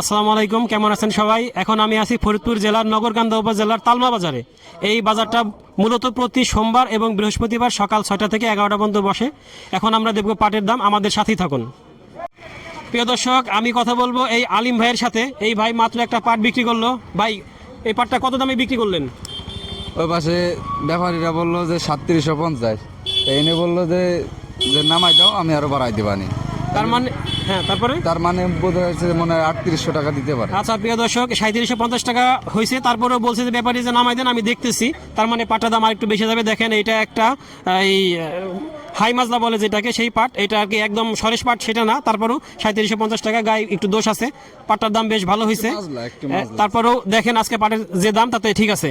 আসসালামু আলাইকুম কেমন আছেন সবাই? এখন আমি আছি ফরিদপুর জেলার নগরকান্দা উপজেলার তালমা বাজারে। এই বাজারটা মূলত প্রতি সোমবার এবং বৃহস্পতিবার সকাল ছয়টা থেকে এগারোটা পর্যন্ত বসে। এখন আমরা দেখব পাটের দাম আমাদের সাথেই থাকুন। প্রিয় দর্শক আমি কথা বলব এই আলিম ভাইয়ের সাথে। এই ভাই মাত্র একটা পাট বিক্রি করল। ভাই এই পাটটা কত দামে বিক্রি করলেন? ওই পাশে ব্যাপারীরা বলল যে সাতত্রিশশো পঞ্চাশ। এনে বলল যে যে নামাই দাও আমি আরও বাড়াই দিবানি। তার মানে হ্যাঁ তারপরে? তার মানে বোধ হয়েছে মনে হয় আটত্রিশশো টাকা দিতে পারে। আচ্ছা প্রিয় দর্শক সাঁত্রিশশো পঞ্চাশ টাকা হয়েছে। তারপরেও বলছে যে ব্যাপারী যে নামাই দেন আমি দেখতেছি। তার মানে পাটটা দাম আরেকটু বেশি যাবে। দেখেন এটা একটা এই হাই মাজলা বলে যেটাকে সেই পাট। এটা আর কি একদম সরেশ পাট সেটা না। তারপরেও সাঁত্রিশশো পঞ্চাশ টাকা গায়ে একটু দোষ আছে। পাটটার দাম বেশ ভালো হয়েছে। হ্যাঁ, তারপরেও দেখেন আজকে পাটের যে দাম তাতে ঠিক আছে।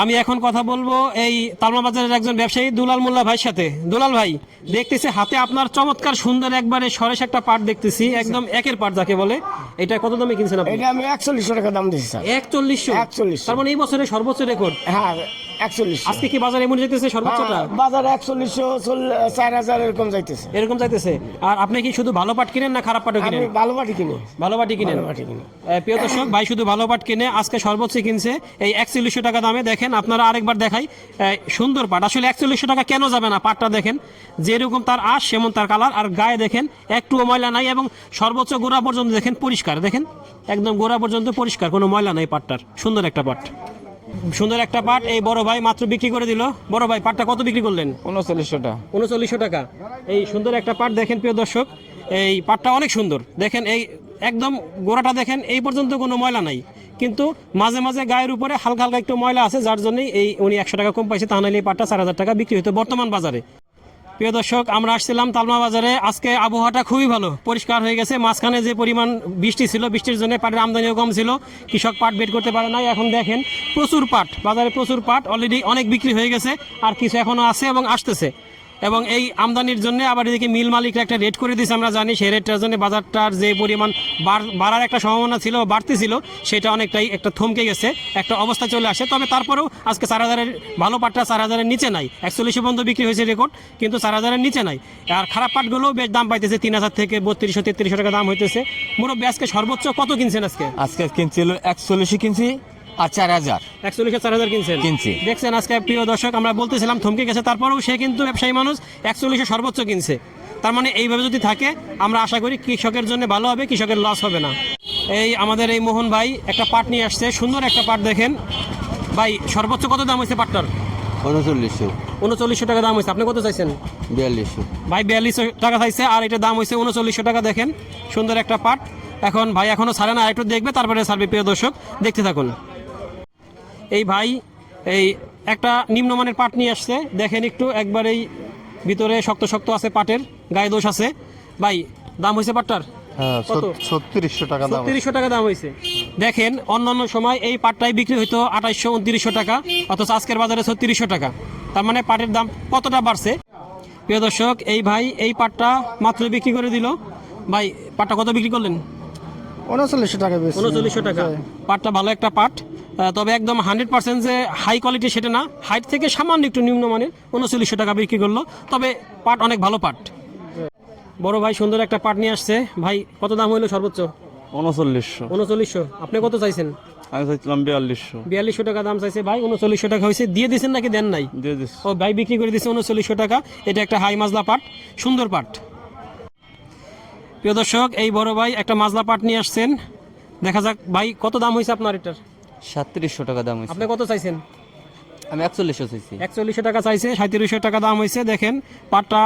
আমি এখন কথা বলব এই তালমা বাজারের একজন ব্যবসায়ী দুলাল মোল্লা ভাইয়ের সাথে। দুলাল ভাই দেখতেছি হাতে আপনার চমৎকার সুন্দর একবারে সরেস একটা পাট দেখতেছি একদম একের পাট যাকে বলে। এটা কত দামে কিনছেন আপনি? এটা আমি একচল্লিশশো টাকা দাম দিয়েছি স্যার। একচল্লিশশো? 4100 তার মানে এই বছরে সর্বোচ্চ রেকর্ড। হ্যাঁ একচল্লিশশো। আজকে কি বাজারে এমন যেতেছে সর্বোচ্চটা? বাজারে একচল্লিশশো চার হাজার এরকম যাইতেছে। এরকম যাইতেছে। আর আপনি কি শুধু ভালো পাট কিনেন না খারাপ পাটও কিনেন? ভালো মাটি কিনি। ভালো পাটি কিনেন? কিনি। প্রিয় দর্শক ভাই শুধু ভালো পাট কিনে আজকে সর্বোচ্চ কিনছে এই একচল্লিশশো টাকা দামে। দেখেন আপনারা আরেকবার দেখাই। সুন্দর পাট। আসলে একচল্লিশশো টাকা কেন যাবে না পাটটা দেখেন? যেরকম তার আশ সেমন তার কালার। আর গায়ে দেখেন একটুও ময়লা নাই এবং সর্বোচ্চ গোড়া পর্যন্ত দেখেন পরিষ্কার। দেখেন একদম গোড়া পর্যন্ত পরিষ্কার। কোনো ময়লা নাই পাটটার। সুন্দর একটা পাট। সুন্দর একটা পাট এই বড় ভাই মাত্র বিক্রি করে দিল। বড় ভাই পাটটা কত বিক্রি করলেন? উনচল্লিশশো টাকা। উনচল্লিশশো টাকা। এই সুন্দর একটা পাট দেখেন প্রিয় দর্শক। এই পাটটা অনেক সুন্দর। দেখেন এই একদম গোড়াটা দেখেন এই পর্যন্ত কোনো ময়লা নাই। কিন্তু মাঝে মাঝে গায়ের উপরে হালকা হালকা একটু ময়লা আছে যার জন্যই এই উনি একশো টাকা কম পাইছে। তা নাহলে এই পাটটা চার হাজার টাকা বিক্রি হতো বর্তমান বাজারে। প্রিয় দর্শক, আমরা আসছিলাম তালমা বাজারে। আজকে আবহাওয়াটা খুবই ভালো। পরিষ্কার হয়ে গেছে। মাঝখানে যে পরিমাণ বৃষ্টি ছিল, বৃষ্টির জন্য পাটের আমদানিও কম ছিল। কৃষক পাট বের করতে পারে না এখন দেখেন, প্রচুর পাট। বাজারে প্রচুর পাট। অলরেডি অনেক বিক্রি হয়ে গেছে। আর কিছু এখনও আছে এবং আসতেছে। এবং এই আমদানির জন্য আবার এদিকে মিল মালিকরা একটা রেট করে দিয়েছে, আমরা জানি। সেই রেটটার জন্য বাজারটার যে পরিমাণ বাড়- বাড়ার একটা সম্ভাবনা ছিল বাড়তি ছিল সেটা অনেকটাই একটা থমকে গেছে, একটা অবস্থা চলে আসে। তবে তারপরেও আজকে চার হাজারের ভালো পাটটা চার হাজারের নিচে নাই। একচল্লিশে পর্যন্ত বিক্রি হয়েছে রেকর্ড কিন্তু চার হাজারের নিচে নাই। আর খারাপ পাটগুলোও বেশ দাম পাইতেছে, তিন হাজার থেকে বত্রিশশো, তেত্রিশশো টাকা দাম হইতেছে। মুরব্বী, আজকে সর্বোচ্চ কত কিনছেন আজকে? আজকে কিনছিল একচল্লিশে কিনছি আর চার হাজার। একচল্লিশে চার হাজার কিনছেন? কিনছি। দেখছেন আজকে প্রিয় দর্শক আমরা বলতেছিলাম থমকে গেছে তারপরেও সে কিন্তু ব্যবসায়ী মানুষ একচল্লিশে সর্বোচ্চ কিনছে। তার মানে এইভাবে যদি থাকে আমরা আশা করি কৃষকের জন্য ভালো হবে কৃষকের লস হবে না। এই আমাদের এই মোহন ভাই একটা পাট নিয়ে আসছে সুন্দর একটা পাট দেখেন। ভাই সর্বোচ্চ কত দাম হয়েছে পাটটার? উনচল্লিশশো। উনচল্লিশশো টাকা দাম হয়েছে আপনি কত চাইছেন? বিয়াল্লিশশো। ভাই বিয়াল্লিশশো টাকা চাইছে আর এটা দাম হয়েছে উনচল্লিশশো টাকা দেখেন। সুন্দর একটা পাট। এখন ভাই এখনও ছাড়ে না একটু দেখবে তারপরে ছাড়বে প্রিয় দর্শক। দেখতে থাকুন। এই ভাই এই একটা নিম্নমানের পাট নিয়ে আসছে। দেখেন একটু একবারেই ভিতরে শক্ত শক্ত আছে পাটের গায়ে দোষ আছে। ভাই দাম হয়েছে পাটটার? হ্যাঁ ছত্রিশশো টাকা দাম ছত্রিশশো টাকা দাম হয়েছে। দেখেন অন্যান্য সময় এই পাটটাই বিক্রি হইতো আঠাইশশো উনত্রিশশো টাকা অথচ আজকের বাজারে ছত্রিশশো টাকা। তার মানে পাটের দাম কতটা বাড়ছে? প্রিয় দর্শক এই ভাই এই পাটটা মাত্র বিক্রি করে দিল। ভাই পাটটা কত বিক্রি করলেন? উনচল্লিশশো টাকা উনচল্লিশশো টাকা। পাটটা ভালো একটা পাট। তবে একদম হান্ড্রেড পার্সেন্ট যে হাই কোয়ালিটি সেটা না। হাইট থেকে সামান্য একটু নিম্নমানের উনচল্লিশশো টাকা বিক্রি করল। তবে পাট অনেক ভালো পাট। বড় ভাই সুন্দর একটা পাট নিয়ে আসছে। ভাই কত দাম হইল সর্বোচ্চ? উনচল্লিশশো। উনচল্লিশশো। আপনি কত চাইছেন? আমি চাইছিলাম বিয়াল্লিশশো। বিয়াল্লিশশো টাকা দাম চাইছে। ভাই উনচল্লিশশো টাকা হয়েছে। দিয়ে দিয়েছেন নাকি দেন নাই? দিয়ে দিচ্ছি ও ভাই বিক্রি করে দিচ্ছে উনচল্লিশশো টাকা। এটা একটা হাই মাজলা পাট। সুন্দর পাট। প্রিয় দর্শক এই বড় ভাই একটা মাজলা পাট নিয়ে আসছেন। দেখা যাক ভাই কত দাম হয়েছে আপনার এটার? সাতত্রিশশো টাকা দাম হয়েছে। আপনি কত চাইছেন? আমি একচল্লিশশো চাইছি। একচল্লিশশো টাকা চাইছে সাঁত্রিশশো টাকা দাম হয়েছে দেখেন পাটটা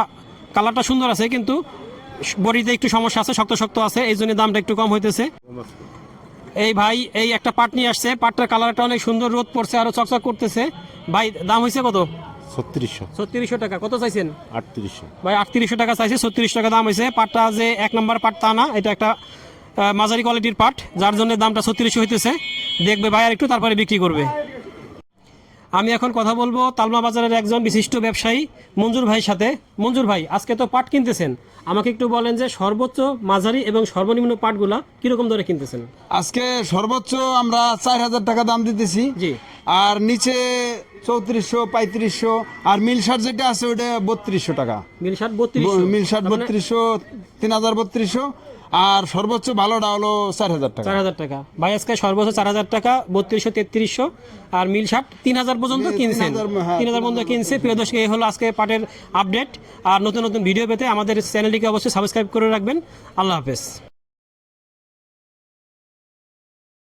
কালারটা সুন্দর আছে কিন্তু বডিতে একটু সমস্যা আছে শক্ত শক্ত আছে এই জন্য দামটা একটু কম হইতেছে। এই ভাই এই একটা পাট নিয়ে আসছে পাটটার কালারটা অনেক সুন্দর রোদ পড়ছে আরও চকচক করতেছে। ভাই দাম হয়েছে কত? ছত্রিশশো। ছত্রিশশো টাকা কত চাইছেন? আটত্রিশশো। ভাই আটত্রিশশো টাকা চাইছে ছত্রিশ টাকা দাম হয়েছে। পাটটা যে এক নম্বর পাট তা না এটা একটা মাঝারি কোয়ালিটির পাট যার জন্য দামটা ছত্রিশশো হইতেছে। দেখবে ভাই আর একটু তারপরে বিক্রি করবে। আমি এখন কথা বলব তালমা বাজারের একজন বিশিষ্ট ব্যবসায়ী মঞ্জুর ভাইয়ের সাথে। মঞ্জুর ভাই আজকে তো পাট কিনতেছেন। আমাকে একটু বলেন যে সর্বোচ্চ মাঝারি এবং সর্বনিম্ন পাটগুলা কীরকম দরে কিনতেছেন? আজকে সর্বোচ্চ আমরা চার হাজার টাকা দাম দিতেছি। জি। আর নিচে চৌত্রিশশো পঁয়ত্রিশশো আর মিল শার্ট যেটা আছে ওটা বত্রিশশো টাকা। মিল শার্ট বত্রিশ মিল শার্ট বত্রিশশো তিন হাজার বত্রিশশো আর সর্বোচ্চ ভালোটা হলো চার হাজার টাকা। চার হাজার টাকা। ভাই আজকে সর্বোচ্চ চার হাজার টাকা বত্রিশশো তেত্রিশশো আর মিল শার্ট তিন হাজার পর্যন্ত কিনছেন। হ্যাঁ, তিন হাজার পর্যন্ত কিনছে। প্রিয় দর্শক এই হলো আজকে পাটের আপডেট আর নতুন নতুন ভিডিও পেতে আমাদের চ্যানেলটিকে অবশ্যই সাবস্ক্রাইব করে রাখবেন। আল্লাহ হাফেজ।